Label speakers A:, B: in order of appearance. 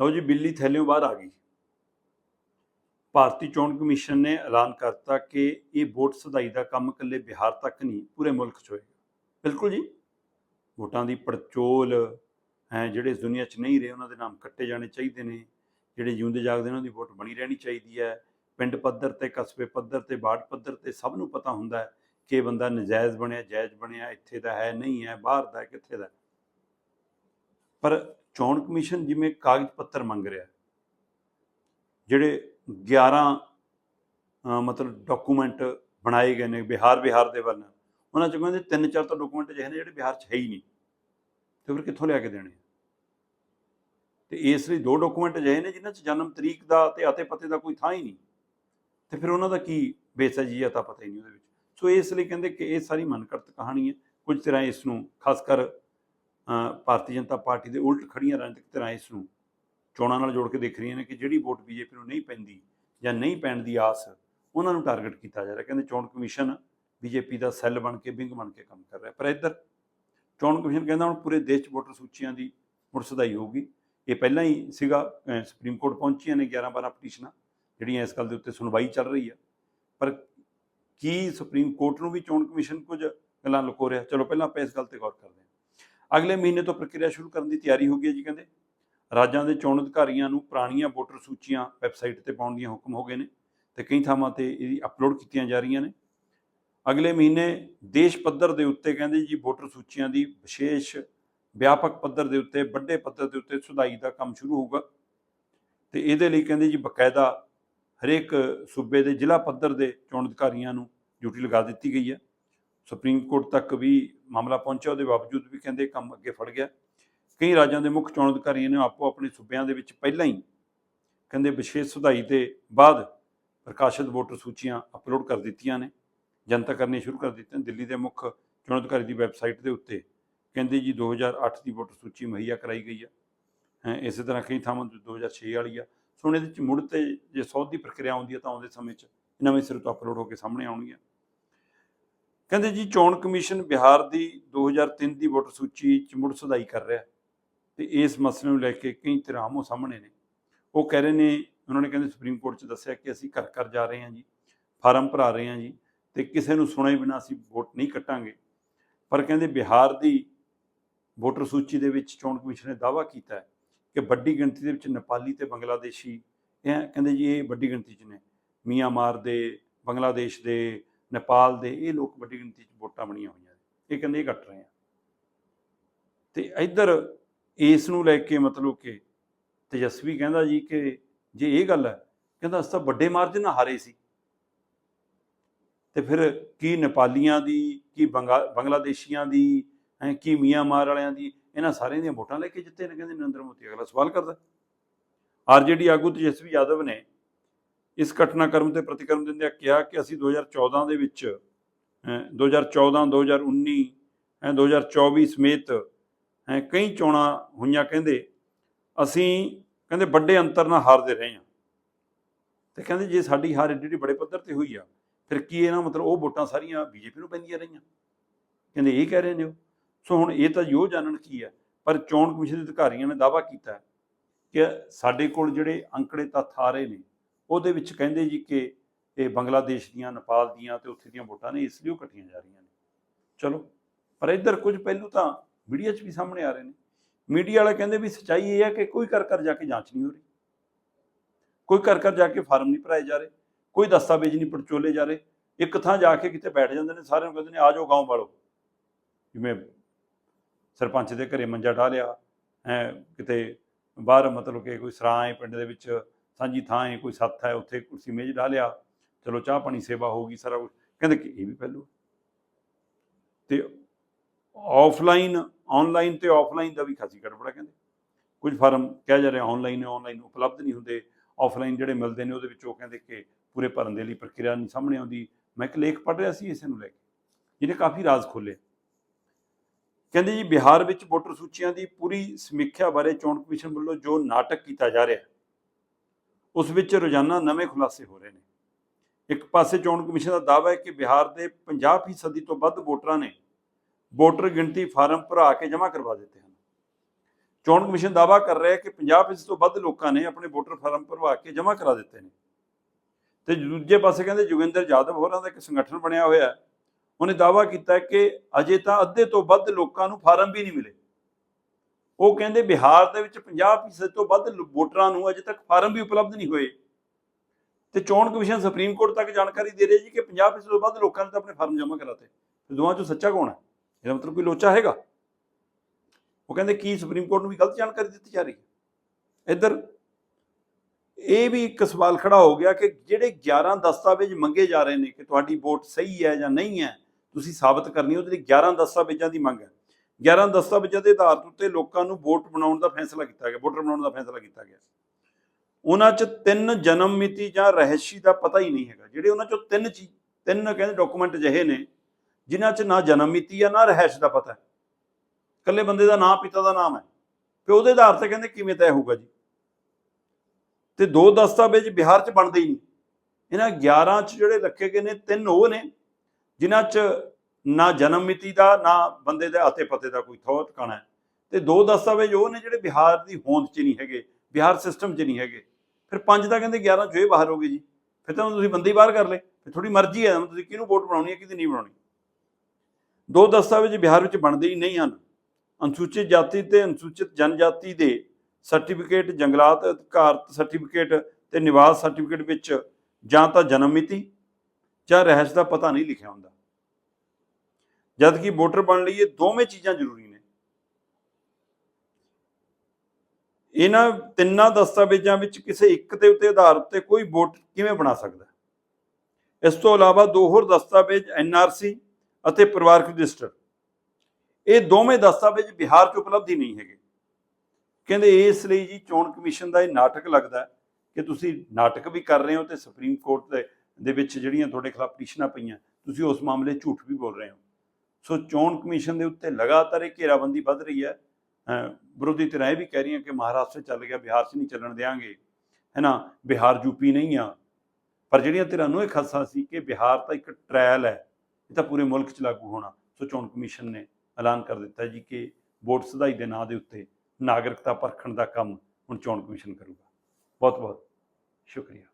A: ਲਓ ਜੀ, ਬਿੱਲੀ ਥੈਲਿਓਂ ਬਾਹਰ ਆ ਗਈ। ਭਾਰਤੀ ਚੋਣ ਕਮਿਸ਼ਨ ਨੇ ਐਲਾਨ ਕਰਤਾ ਕਿ ਇਹ ਵੋਟ ਸੁਧਾਈ ਦਾ ਕੰਮ ਇਕੱਲੇ ਬਿਹਾਰ ਤੱਕ ਨਹੀਂ, ਪੂਰੇ ਮੁਲਕ 'ਚ ਹੋਏਗਾ। ਬਿਲਕੁਲ ਜੀ। ਵੋਟਾਂ ਦੀ ਪੜਚੋਲ, ਹੈ, ਜਿਹੜੇ ਇਸ ਦੁਨੀਆ 'ਚ ਨਹੀਂ ਰਹੇ, ਉਹਨਾਂ ਦੇ ਨਾਮ ਕੱਟੇ ਜਾਣੇ ਚਾਹੀਦੇ ਨੇ। ਜਿਹੜੇ ਜਿਉਂਦੇ ਜਾਗਦੇ ਉਹਨਾਂ ਦੀ ਵੋਟ ਬਣੀ ਰਹਿਣੀ ਚਾਹੀਦੀ ਹੈ। ਪਿੰਡ ਪੱਧਰ ਤੇ, ਕਸਬੇ ਪੱਧਰ ਤੇ, ਵਾਰਡ ਪੱਧਰ ਤੇ ਸਭ ਨੂੰ ਪਤਾ ਹੁੰਦਾ ਹੈ ਕਿ ਇਹ ਬੰਦਾ ਨਜਾਇਜ਼ ਬਣਿਆ, ਜਾਇਜ਼ ਬਣਿਆ, ਇੱਥੇ ਦਾ ਹੈ, ਨਹੀਂ ਹੈ, ਬਾਹਰ ਦਾ ਕਿੱਥੇ ਦਾ ਪਰ ਚੋਣ ਕਮਿਸ਼ਨ ਜਿਵੇਂ ਕਾਗਜ਼ ਪੱਤਰ ਮੰਗ ਰਿਹਾ ਜਿਹੜੇ 11 ਮਤਲਬ ਡਾਕੂਮੈਂਟ ਬਣਾਏ ਗਏ ਨੇ ਬਿਹਾਰ ਬਿਹਾਰ ਦੇ ਵੱਲ, ਉਹਨਾਂ ਚ ਕਹਿੰਦੇ ਤਿੰਨ ਚਾਰ ਤਾਂ ਡਾਕੂਮੈਂਟ ਜਿਹੇ ਨੇ ਜਿਹੜੇ ਬਿਹਾਰ 'ਚ ਹੈ ਹੀ ਨਹੀਂ, ਤੇ ਫਿਰ ਕਿੱਥੋਂ ਲਿਆ ਕੇ ਦੇਣੇ ਤੇ ਇਸ ਲਈ ਦੋ ਡਾਕੂਮੈਂਟ ਅਜਿਹੇ ਨੇ ਜਿਨ੍ਹਾਂ 'ਚ ਜਨਮ ਤਰੀਕ ਦਾ ਤੇ ਅਤੇ ਪਤੇ ਦਾ ਕੋਈ ਥਾਂ ਹੀ ਨਹੀਂ, ਤੇ ਫਿਰ ਉਹਨਾਂ ਦਾ ਕੀ ਬੇਸ ਹੈ ਜੀ ਅਤਾ ਪਤਾ ਹੀ ਨਹੀਂ ਉਹਦੇ ਵਿੱਚ। ਸੋ ਇਸ ਲਈ ਕਹਿੰਦੇ ਕਿ ਇਹ ਸਾਰੀ ਮਨਕਰਤ ਕਹਾਣੀ ਹੈ, ਕੁਝ ਤਰ੍ਹਾਂ ਇਸ ਨੂੰ ਖਾਸ ਕਰ ਭਾਰਤੀ ਜਨਤਾ ਪਾਰਟੀ ਦੇ ਉਲਟ ਖੜੀਆਂ ਰਾਜਨੀਤਿਕ ਤਰ੍ਹਾਂ ਇਸ ਨੂੰ ਚੋਣਾਂ ਨਾਲ ਜੋੜ ਕੇ ਦੇਖ ਰਹੀਆਂ ਨੇ ਕਿ ਜਿਹੜੀ ਵੋਟ ਬੀਜੇਪੀ ਨੂੰ ਨਹੀਂ ਪੈਂਦੀ ਜਾਂ ਨਹੀਂ ਪੈਣ ਦੀ ਆਸ, ਉਹਨਾਂ ਨੂੰ ਟਾਰਗੇਟ ਕੀਤਾ ਜਾ ਰਿਹਾ। ਕਹਿੰਦੇ ਚੋਣ ਕਮਿਸ਼ਨ ਬੀਜੇਪੀ ਦਾ ਸੈੱਲ ਬਣ ਕੇ, ਵਿੰਗ ਬਣ ਕੇ ਕੰਮ ਕਰ ਰਿਹਾ। ਪਰ ਇੱਧਰ ਚੋਣ ਕਮਿਸ਼ਨ ਕਹਿੰਦਾ ਹੁਣ ਪੂਰੇ ਦੇਸ਼ 'ਚ ਵੋਟਰ ਸੂਚੀਆਂ ਦੀ ਮੁੜ ਸੁਧਾਈ ਹੋਊਗੀ। ਇਹ ਪਹਿਲਾਂ ਹੀ ਸੀਗਾ ਸੁਪਰੀਮ ਕੋਰਟ ਪਹੁੰਚੀਆਂ ਨੇ 11 12 ਪਟੀਸ਼ਨਾਂ, ਜਿਹੜੀਆਂ ਇਸ ਗੱਲ ਦੇ ਉੱਤੇ ਸੁਣਵਾਈ ਚੱਲ ਰਹੀ ਆ। ਪਰ ਕੀ ਸੁਪਰੀਮ ਕੋਰਟ ਨੂੰ ਵੀ ਚੋਣ ਕਮਿਸ਼ਨ ਕੁਝ ਗੱਲਾਂ ਲੁਕੋ ਰਿਹਾ? ਚਲੋ, ਪਹਿਲਾਂ ਆਪਾਂ ਇਸ ਗੱਲ ਤੇ ਗੌਰ ਕਰਦੇ ਹਾਂ। ਅਗਲੇ ਮਹੀਨੇ ਤੋਂ ਪ੍ਰਕਿਰਿਆ ਸ਼ੁਰੂ ਕਰਨ ਦੀ ਤਿਆਰੀ ਹੋ ਗਈ ਹੈ ਜੀ ਕਹਿੰਦੇ। ਰਾਜਾਂ ਦੇ ਚੋਣ ਅਧਿਕਾਰੀਆਂ ਨੂੰ ਪੁਰਾਣੀਆਂ ਵੋਟਰ ਸੂਚੀਆਂ ਵੈਬਸਾਈਟ ਤੇ ਪਾਉਣ ਦੀਆਂ ਹੁਕਮ ਹੋ ਗਏ ਨੇ ਤੇ ਕਈ ਥਾਵਾਂ ਤੇ ਇਹਦੀ ਅਪਲੋਡ ਕੀਤੀਆਂ ਜਾ ਰਹੀਆਂ ਨੇ। ਅਗਲੇ ਮਹੀਨੇ ਦੇਸ਼ ਪੱਧਰ ਦੇ ਉੱਤੇ ਕਹਿੰਦੇ ਜੀ ਵੋਟਰ ਸੂਚੀਆਂ ਦੀ ਵਿਸ਼ੇਸ਼ ਵਿਆਪਕ ਪੱਧਰ ਦੇ ਉੱਤੇ, ਵੱਡੇ ਪੱਧਰ ਦੇ ਉੱਤੇ ਸੁਧਾਈ ਦਾ ਕੰਮ ਸ਼ੁਰੂ ਹੋਊਗਾ। ਤੇ ਇਹਦੇ ਲਈ ਕਹਿੰਦੇ ਜੀ ਬਕਾਇਦਾ ਹਰੇਕ ਸੂਬੇ ਦੇ ਜ਼ਿਲ੍ਹਾ ਪੱਧਰ ਦੇ ਚੋਣ ਅਧਿਕਾਰੀਆਂ ਨੂੰ ਡਿਊਟੀ ਲਗਾ ਦਿੱਤੀ ਗਈ ਹੈ। ਸੁਪਰੀਮ ਕੋਰਟ ਤੱਕ ਵੀ ਮਾਮਲਾ ਪਹੁੰਚਿਆ ਉਹਦੇ ਬਾਵਜੂਦ ਵੀ ਕਹਿੰਦੇ ਕੰਮ ਅੱਗੇ ਫੜ ਗਿਆ। ਕਈ ਰਾਜਾਂ ਦੇ ਮੁੱਖ ਚੋਣ ਅਧਿਕਾਰੀਆਂ ਨੇ ਆਪੋ ਆਪਣੇ ਸੂਬਿਆਂ ਦੇ ਵਿੱਚ ਪਹਿਲਾਂ ਹੀ ਕਹਿੰਦੇ ਵਿਸ਼ੇਸ਼ ਸੁਧਾਈ ਦੇ ਬਾਅਦ ਪ੍ਰਕਾਸ਼ਿਤ ਵੋਟਰ ਸੂਚੀਆਂ ਅਪਲੋਡ ਕਰ ਦਿੱਤੀਆਂ ਨੇ। ਜਨਤਕ ਕਰਨੀ ਸ਼ੁਰੂ ਕਰ ਦਿੱਤੀਆਂ ਦਿੱਲੀ ਦੇ ਮੁੱਖ ਚੋਣ ਅਧਿਕਾਰੀ ਦੀ ਵੈਬਸਾਈਟ ਦੇ ਉੱਤੇ ਕਹਿੰਦੇ ਜੀ 2008 ਦੀ ਵੋਟਰ ਸੂਚੀ ਮੁਹੱਈਆ ਕਰਾਈ ਗਈ ਆ। ਹੈਂ, ਇਸੇ ਤਰ੍ਹਾਂ ਕਈ ਥਾਵਾਂ ਤੇ 2006 ਵਾਲੀ ਆ। ਸੋ ਇਹਦੇ ਵਿੱਚ ਮੁੜ ਤੇ ਜੇ ਸੌਧ ਦੀ ਪ੍ਰਕਿਰਿਆ ਆਉਂਦੀ ਹੈ ਤਾਂ ਆਉਂਦੇ ਸਮੇਂ 'ਚ ਨਵੇਂ ਸਿਰ ਤੋਂ ਅਪਲੋਡ ਹੋ ਕੇ ਸਾਹਮਣੇ ਆਉਣਗੀਆਂ। ਕਹਿੰਦੇ ਜੀ ਚੋਣ ਕਮਿਸ਼ਨ ਬਿਹਾਰ ਦੀ 2003 ਦੀ ਵੋਟਰ ਸੂਚੀ 'ਚ ਮੁੜ ਸੁਧਾਈ ਕਰ ਰਿਹਾ ਤੇ ਇਸ ਮਸਲੇ ਨੂੰ ਲੈ ਕੇ ਕਈ ਧਿਰਾਮੋ ਸਾਹਮਣੇ ਨੇ। ਉਹ ਕਹਿ ਰਹੇ ਨੇ, ਉਹਨਾਂ ਨੇ ਕਹਿੰਦੇ ਸੁਪਰੀਮ ਕੋਰਟ 'ਚ ਦੱਸਿਆ ਕਿ ਅਸੀਂ ਘਰ ਘਰ ਜਾ ਰਹੇ ਹਾਂ ਜੀ, ਫਾਰਮ ਭਰਾ ਰਹੇ ਹਾਂ ਜੀ ਤੇ ਕਿਸੇ ਨੂੰ ਸੁਣੇ ਬਿਨਾਂ ਅਸੀਂ ਵੋਟ ਨਹੀਂ ਕੱਟਾਂਗੇ। ਪਰ ਕਹਿੰਦੇ ਬਿਹਾਰ ਦੀ ਵੋਟਰ ਸੂਚੀ ਦੇ ਵਿੱਚ ਚੋਣ ਕਮਿਸ਼ਨ ਨੇ ਦਾਅਵਾ ਕੀਤਾ ਹੈ ਕਿ ਵੱਡੀ ਗਿਣਤੀ ਦੇ ਵਿੱਚ ਨੇਪਾਲੀ ਤੇ ਬੰਗਲਾਦੇਸ਼ੀ ਇਹ ਕਹਿੰਦੇ ਜੀ ਇਹ ਵੱਡੀ ਗਿਣਤੀ 'ਚ ਨੇ। ਮਿਆਂਮਾਰ ਦੇ, ਬੰਗਲਾਦੇਸ਼ ਦੇ ਨੇਪਾਲ ਦੇ ਇਹ ਲੋਕ ਵੱਡੀ ਗਿਣਤੀ 'ਚ ਵੋਟਾਂ ਬਣੀਆਂ ਹੋਈਆਂ ਇਹ ਕਹਿੰਦੇ ਇਹ ਕੱਟ ਰਹੇ ਆ। ਤੇ ਇੱਧਰ ਇਸ ਨੂੰ ਲੈ ਕੇ ਮਤਲਬ ਕਿ ਤੇਜਸਵੀ ਕਹਿੰਦਾ ਜੀ ਕਿ ਜੇ ਇਹ ਗੱਲ ਹੈ, ਕਹਿੰਦਾ ਅਸੀਂ ਤਾਂ ਵੱਡੇ ਮਾਰਜਨ ਨਾਲ ਹਾਰੇ ਸੀ। ਤੇ ਫਿਰ ਕੀ ਨੇਪਾਲੀਆਂ ਦੀ, ਕੀ ਬੰਗਾ, ਬੰਗਲਾਦੇਸ਼ੀਆਂ ਦੀ, ਹੈ, ਕੀ ਮਿਆਂਮਾਰ ਵਾਲਿਆਂ ਦੀ, ਇਹਨਾਂ ਸਾਰਿਆਂ ਦੀਆਂ ਵੋਟਾਂ ਲੈ ਕੇ ਜਿੱਤੇ ਨੇ, ਕਹਿੰਦੇ ਨਰਿੰਦਰ ਮੋਦੀ ਅਗਲਾ ਸਵਾਲ ਕਰਦਾ। ਆਰਜੇਡੀ ਆਗੂ ਤੇਜਸਵੀ ਯਾਦਵ ਨੇ ਇਸ ਘਟਨਾਕ੍ਰਮ ਤੇ ਪ੍ਰਤੀਕਰਮ ਦਿੰਦਿਆਂ ਕਿਹਾ ਕਿ ਅਸੀਂ 2014 ਦੇ ਵਿੱਚ ਅਹ 2014 2019 ਹੈ 2024 ਸਮੇਤ, ਹੈ, ਕਈ ਚੋਣਾਂ ਹੋਈਆਂ ਕਹਿੰਦੇ, ਅਸੀਂ ਕਹਿੰਦੇ ਵੱਡੇ ਅੰਤਰ ਨਾਲ ਹਾਰਦੇ ਰਹੇ ਹਾਂ। ਤੇ ਕਹਿੰਦੇ ਜੇ ਸਾਡੀ ਹਾਰ ਏਡੀ ਬੜੇ ਪੱਧਰ ਤੇ ਹੋਈ ਆ, ਫਿਰ ਕੀ ਇਹਨਾਂ ਮਤਲਬ ਉਹ ਵੋਟਾਂ ਸਾਰੀਆਂ ਬੀਜੇਪੀ ਨੂੰ ਪੈਂਦੀਆਂ ਰਹੀਆਂ? ਕਹਿੰਦੇ ਇਹ ਕਹਿ ਰਹੇ ਨੇ ਉਹ। ਸੋ ਹੁਣ ਇਹ ਤਾਂ ਯੋ ਜਾਣਨ ਕੀ ਹੈ ਪਰ ਚੋਣ ਕਮਿਸ਼ਨ ਦੇ ਅਧਿਕਾਰੀਆਂ ਨੇ ਦਾਅਵਾ ਕੀਤਾ ਕਿ ਸਾਡੇ ਕੋਲ ਜਿਹੜੇ ਅੰਕੜੇ ਤੱਥ ਆ ਰਹੇ ਨੇ ਉਹਦੇ ਵਿੱਚ ਕਹਿੰਦੇ ਜੀ ਕਿ ਇਹ ਬੰਗਲਾਦੇਸ਼ ਦੀਆਂ, ਨੇਪਾਲ ਦੀਆਂ ਤੇ ਉੱਥੇ ਦੀਆਂ ਵੋਟਾਂ ਨੇ, ਇਸ ਲਈ ਉਹ ਕੱਟੀਆਂ ਜਾ ਰਹੀਆਂ ਨੇ। ਚਲੋ, ਪਰ ਇੱਧਰ ਕੁਝ ਪਹਿਲੂ ਤਾਂ ਮੀਡੀਆ 'ਚ ਵੀ ਸਾਹਮਣੇ ਆ ਰਹੇ ਨੇ। ਮੀਡੀਆ ਵਾਲੇ ਕਹਿੰਦੇ ਵੀ ਸੱਚਾਈ ਇਹ ਹੈ ਕਿ ਕੋਈ ਕਰ ਕਰ ਜਾ ਕੇ ਜਾਂਚ ਨਹੀਂ ਹੋ ਰਹੀ। ਕੋਈ ਕਰ ਕਰ ਜਾ ਕੇ ਫਾਰਮ ਨਹੀਂ ਭਰਾਏ ਜਾ ਰਹੇ। ਕੋਈ ਦਸਤਾਵੇਜ਼ ਨਹੀਂ ਪੜਚੋਲੇ ਜਾ ਰਹੇ। ਇੱਕ ਥਾਂ ਜਾ ਕੇ ਕਿਤੇ ਬੈਠ ਜਾਂਦੇ ਨੇ, ਸਾਰਿਆਂ ਨੂੰ ਕਹਿੰਦੇ ਨੇ, ਆ ਜਾਓ ਗਾਉਂ ਵਾਲੋ। ਜਿਵੇਂ ਸਰਪੰਚ ਦੇ ਘਰੇ ਮੰਜਾ ਢਾ ਲਿਆ, ਹੈ, ਕਿਤੇ ਬਾਹਰ ਮਤਲਬ ਕਿ ਕੋਈ ਸਰਾਂ ਹੈ ਪਿੰਡ ਦੇ ਵਿੱਚ ਸਾਂਝੀ ਥਾਂ ਹੈ, ਕੋਈ ਸੱਥ ਹੈ, ਉੱਥੇ ਕੁਰਸੀ ਮੇਜ਼ ਢਾ ਲਿਆ, ਚਲੋ ਚਾਹ ਪਾਣੀ ਸੇਵਾ ਹੋ ਗਈ ਸਾਰਾ ਕੁਝ ਕਹਿੰਦੇ ਕਿ ਇਹ ਵੀ ਪਹਿਲੂ ਤੇ ਆਫਲਾਈਨ ਆਨਲਾਈਨ ਤੇ ਆਫਲਾਈਨ ਦਾ ਵੀ ਖਾਸੀ ਗੜਬੜਾ ਕਹਿੰਦੇ। ਕੁਝ ਫਾਰਮ ਕਹਿ ਜਾ ਰਹੇ ਆਨਲਾਈਨ ਆਨਲਾਈਨ ਉਪਲਬਧ ਨਹੀਂ ਹੁੰਦੇ। ਆਫਲਾਈਨ ਜਿਹੜੇ ਮਿਲਦੇ ਨੇ, ਉਹਦੇ ਵਿੱਚ ਉਹ ਕਹਿੰਦੇ ਕਿ ਪੂਰੇ ਭਰਨ ਦੇ ਲਈ ਪ੍ਰਕਿਰਿਆ ਨਹੀਂ ਸਾਹਮਣੇ ਆਉਂਦੀ। ਮੈਂ ਇੱਕ ਲੇਖ ਪੜ੍ਹ ਰਿਹਾ ਸੀ ਇਸੇ ਨੂੰ ਲੈ ਕੇ, ਜਿਹਨੇ ਕਾਫੀ ਰਾਜ਼ ਖੋਲੇ ਕਹਿੰਦੇ ਜੀ, ਬਿਹਾਰ ਵਿੱਚ ਵੋਟਰ ਸੂਚੀਆਂ ਦੀ ਪੂਰੀ ਸਮੀਖਿਆ ਬਾਰੇ ਚੋਣ ਕਮਿਸ਼ਨ ਵੱਲੋਂ ਜੋ ਨਾਟਕ ਕੀਤਾ ਜਾ ਰਿਹਾ ਉਸ ਵਿੱਚ ਰੋਜ਼ਾਨਾ ਨਵੇਂ ਖੁਲਾਸੇ ਹੋ ਰਹੇ ਨੇ। ਇੱਕ ਪਾਸੇ ਚੋਣ ਕਮਿਸ਼ਨ ਦਾ ਦਾਅਵਾ ਹੈ ਕਿ ਬਿਹਾਰ ਦੇ 50% ਤੋਂ ਵੱਧ ਵੋਟਰਾਂ ਨੇ ਵੋਟਰ ਗਿਣਤੀ ਫਾਰਮ ਭਰਾ ਕੇ ਜਮ੍ਹਾਂ ਕਰਵਾ ਦਿੱਤੇ ਹਨ। ਚੋਣ ਕਮਿਸ਼ਨ ਦਾਅਵਾ ਕਰ ਰਿਹਾ ਹੈ ਕਿ 50% ਤੋਂ ਵੱਧ ਲੋਕਾਂ ਨੇ ਆਪਣੇ ਵੋਟਰ ਫਾਰਮ ਭਰਵਾ ਕੇ ਜਮ੍ਹਾਂ ਕਰਾ ਦਿੱਤੇ ਨੇ। ਤੇ ਦੂਜੇ ਪਾਸੇ ਕਹਿੰਦੇ ਜੋਗਿੰਦਰ ਯਾਦਵ ਹੋਰਾਂ ਦਾ ਇੱਕ ਸੰਗਠਨ ਬਣਿਆ ਹੋਇਆ ਹੈ। ਉਹਨੇ ਦਾਅਵਾ ਕੀਤਾ ਕਿ ਅਜੇ ਤਾਂ ਅੱਧੇ ਤੋਂ ਵੱਧ ਲੋਕਾਂ ਨੂੰ ਫਾਰਮ ਵੀ ਨਹੀਂ ਮਿਲੇ। ਉਹ ਕਹਿੰਦੇ ਬਿਹਾਰ ਦੇ ਵਿੱਚ 50% ਤੋਂ ਵੱਧ ਵੋਟਰਾਂ ਨੂੰ ਅਜੇ ਤੱਕ ਫਾਰਮ ਵੀ ਉਪਲਬਧ ਨਹੀਂ ਹੋਏ। ਤੇ ਚੋਣ ਕਮਿਸ਼ਨ ਸੁਪਰੀਮ ਕੋਰਟ ਤੱਕ ਜਾਣਕਾਰੀ ਦੇ ਰਹੀ ਜੀ ਕਿ 50% ਤੋਂ ਵੱਧ ਲੋਕਾਂ ਨੇ ਤਾਂ ਆਪਣੇ ਫਾਰਮ ਜਮ੍ਹਾਂ ਕਰਾਤੇ। ਤੇ ਦੋਵਾਂ ਚੋਂ ਸੱਚਾ ਕੌਣ ਹੈ? ਇਹਦਾ ਮਤਲਬ ਕੋਈ ਲੋਚਾ ਹੈਗਾ? ਉਹ ਕਹਿੰਦੇ ਕੀ ਸੁਪਰੀਮ ਕੋਰਟ ਨੂੰ ਵੀ ਗਲਤ ਜਾਣਕਾਰੀ ਦਿੱਤੀ ਜਾ ਰਹੀ ਹੈ? ਇੱਧਰ, ਇਹ ਵੀ ਇੱਕ ਸਵਾਲ ਖੜਾ ਹੋ ਗਿਆ ਕਿ ਜਿਹੜੇ 11 ਦਸਤਾਵੇਜ਼ ਮੰਗੇ ਜਾ ਰਹੇ ਨੇ ਕਿ ਤੁਹਾਡੀ ਵੋਟ ਸਹੀ ਹੈ ਜਾਂ ਨਹੀਂ ਹੈ, ਤੁਸੀਂ ਸਾਬਤ ਕਰਨੀ ਉਹਦੇ ਲਈ 11 ਦਸਤਾਵੇਜ਼ਾਂ ਦੀ ਮੰਗ ਹੈ। 11 ਦਸਤਾਵੇਜ਼ਾਂ ਦੇ ਆਧਾਰ ਉੱਤੇ ਲੋਕਾਂ ਨੂੰ ਵੋਟ ਬਣਾਉਣ ਦਾ ਫੈਸਲਾ ਕੀਤਾ ਗਿਆ, ਵੋਟਰ ਬਣਾਉਣ ਦਾ ਫੈਸਲਾ ਕੀਤਾ ਗਿਆ। ਉਹਨਾਂ 'ਚ ਤਿੰਨ ਜਨਮ ਮਿਤੀ ਜਾਂ ਰਹਿਸ਼ੀ ਦਾ ਪਤਾ ਹੀ ਨਹੀਂ ਹੈਗਾ। ਜਿਹੜੇ ਉਹਨਾਂ 'ਚੋਂ ਤਿੰਨ ਚੀ, ਤਿੰਨ ਕਹਿੰਦੇ ਡਾਕੂਮੈਂਟ ਜਿਹੇ ਨੇ, ਜਿਨ੍ਹਾਂ 'ਚ ਨਾ ਜਨਮ ਮਿਤੀ ਆ, ਨਾ ਰਹਿਸ਼ ਦਾ ਪਤਾ। ਹੈ ਇਕੱਲੇ ਬੰਦੇ ਦਾ ਨਾਂ, ਪਿਤਾ ਦਾ ਨਾਮ ਹੈ। ਤੇ ਉਹਦੇ ਆਧਾਰ ਤੇ ਕਹਿੰਦੇ ਕਿਵੇਂ ਤੈਅ ਹੋਊਗਾ ਜੀ? ਤੇ ਦੋ ਦਸਤਾਵੇਜ਼ ਬਿਹਾਰ 'ਚ ਬਣਦੇ ਹੀ ਨਹੀਂ। ਇਹਨਾਂ 11 'ਚ ਜਿਹੜੇ ਰੱਖੇ ਗਏ ਨੇ, ਤਿੰਨ ਉਹ ਨੇ, ਜਿਨ੍ਹਾਂ 'ਚ ਨਾ ਜਨਮ ਮਿਤੀ ਦਾ, ਨਾ ਬੰਦੇ ਦੇ ਆਤੇ ਪਤੇ ਦਾ ਕੋਈ ਥੋੜਾ ਟਿਕਾਣਾ ਹੈ। ਤੇ ਦੋ ਦਸਤਾਵੇਜ਼ ਉਹ ਨੇ ਜਿਹੜੇ ਬਿਹਾਰ ਦੀ ਹੋਂਦ 'ਚ ਨਹੀਂ ਹੈਗੇ, ਬਿਹਾਰ ਸਿਸਟਮ 'ਚ ਨਹੀਂ ਹੈਗੇ। ਫਿਰ ਪੰਜ ਤਾਂ ਕਹਿੰਦੇ 11 'ਚੋਂ ਇਹ ਬਾਹਰ ਹੋ ਗਏ ਜੀ। ਫਿਰ ਤਾਂ ਤੁਸੀਂ ਬੰਦੇ ਹੀ ਬਾਹਰ ਕਰ ਲਏ। ਫਿਰ ਤੁਹਾਡੀ ਮਰਜ਼ੀ ਹੈ ਤੁਸੀਂ ਕਿਹਨੂੰ ਵੋਟ ਬਣਾਉਣੀ ਹੈ, ਕਿਹਦੀ ਨਹੀਂ ਬਣਾਉਣੀ। ਦੋ ਦਸਤਾਵੇਜ਼ ਬਿਹਾਰ ਵਿੱਚ ਬਣਦੇ ਹੀ ਨਹੀਂ ਹਨ। ਅਨੁਸੂਚਿਤ ਜਾਤੀ ਤੇ ਅਨੁਸੂਚਿਤ ਜਨਜਾਤੀ ਦੇ ਸਰਟੀਫਿਕੇਟ ਜੰਗਲਾਤ ਅਧਿਕਾਰ ਸਰਟੀਫਿਕੇਟ ਤੇ ਨਿਵਾਸ ਸਰਟੀਫਿਕੇਟ ਵਿੱਚ ਜਾਂ ਤਾਂ ਜਨਮ ਮਿਤੀ ਜਾਂ ਰਹਿਸ਼ ਦਾ ਪਤਾ ਨਹੀਂ ਲਿਖਿਆ ਹੁੰਦਾ। ਜਦ ਕਿ ਵੋਟਰ ਬਣਨ ਲਈ ਇਹ ਦੋਵੇਂ ਚੀਜ਼ਾਂ ਜ਼ਰੂਰੀ ਨੇ। ਇਹਨਾਂ ਤਿੰਨਾਂ ਦਸਤਾਵੇਜ਼ਾਂ ਵਿੱਚ ਕਿਸੇ ਇੱਕ ਦੇ ਉੱਤੇ ਆਧਾਰ ਉੱਤੇ ਕੋਈ ਵੋਟ ਕਿਵੇਂ ਬਣਾ ਸਕਦਾ? ਇਸ ਤੋਂ ਇਲਾਵਾ ਦੋ ਹੋਰ ਦਸਤਾਵੇਜ਼ ਐਨਆਰਸੀ ਅਤੇ ਪਰਿਵਾਰਕ ਰਜਿਸਟਰ। ਇਹ ਦੋਵੇਂ ਦਸਤਾਵੇਜ਼ ਬਿਹਾਰ 'ਚ ਉਪਲਬਧ ਹੀ ਨਹੀਂ ਹੈਗੇ। ਕਹਿੰਦੇ ਇਸ ਲਈ ਜੀ ਚੋਣ ਕਮਿਸ਼ਨ ਦਾ ਇਹ ਨਾਟਕ ਲੱਗਦਾ ਕਿ ਤੁਸੀਂ ਨਾਟਕ ਵੀ ਕਰ ਰਹੇ ਹੋ ਤੇ ਸੁਪਰੀਮ ਕੋਰਟ ਦੇ ਦੇ ਵਿੱਚ ਜਿਹੜੀਆਂ ਤੁਹਾਡੇ ਖਿਲਾਫ ਪਟੀਸ਼ਨਾਂ ਪਈਆਂ, ਤੁਸੀਂ ਉਸ ਮਾਮਲੇ ਝੂਠ ਵੀ ਬੋਲ ਰਹੇ ਹੋ। ਸੋ ਚੋਣ ਕਮਿਸ਼ਨ ਦੇ ਉੱਤੇ ਲਗਾਤਾਰ ਇਹ ਘੇਰਾਬੰਦੀ ਵੱਧ ਰਹੀ ਹੈ। ਵਿਰੋਧੀ ਧਿਰਾਂ ਇਹ ਵੀ ਕਹਿ ਰਹੀਆਂ ਕਿ ਮਹਾਰਾਸ਼ਟਰ ਚੱਲ ਗਿਆ, ਬਿਹਾਰ 'ਚ ਨਹੀਂ ਚੱਲਣ ਦੇਾਂਗੇ ਹੈਨਾ, ਬਿਹਾਰ ਯੂਪੀ ਨਹੀਂ ਆ। ਪਰ ਜਿਹੜੀਆਂ ਧਿਰਾਂ ਨੂੰ ਇਹ ਖਸਾ ਸੀ ਕਿ ਬਿਹਾਰ ਤਾਂ ਇੱਕ ਟ੍ਰਾਇਲ ਹੈ, ਇਹ ਤਾਂ ਪੂਰੇ ਮੁਲਕ 'ਚ ਲਾਗੂ ਹੋਣਾ। ਸੋ ਚੋਣ ਕਮਿਸ਼ਨ ਨੇ ਐਲਾਨ ਕਰ ਦਿੱਤਾ ਜੀ ਕਿ ਵੋਟ ਸੁਧਾਈ ਦੇ ਨਾਂ ਦੇ ਉੱਤੇ ਨਾਗਰਿਕਤਾ ਪਰਖਣ ਦਾ ਕੰਮ ਹੁਣ ਚੋਣ ਕਮਿਸ਼ਨ ਕਰੂਗਾ। ਬਹੁਤ ਬਹੁਤ ਸ਼ੁਕਰੀਆ।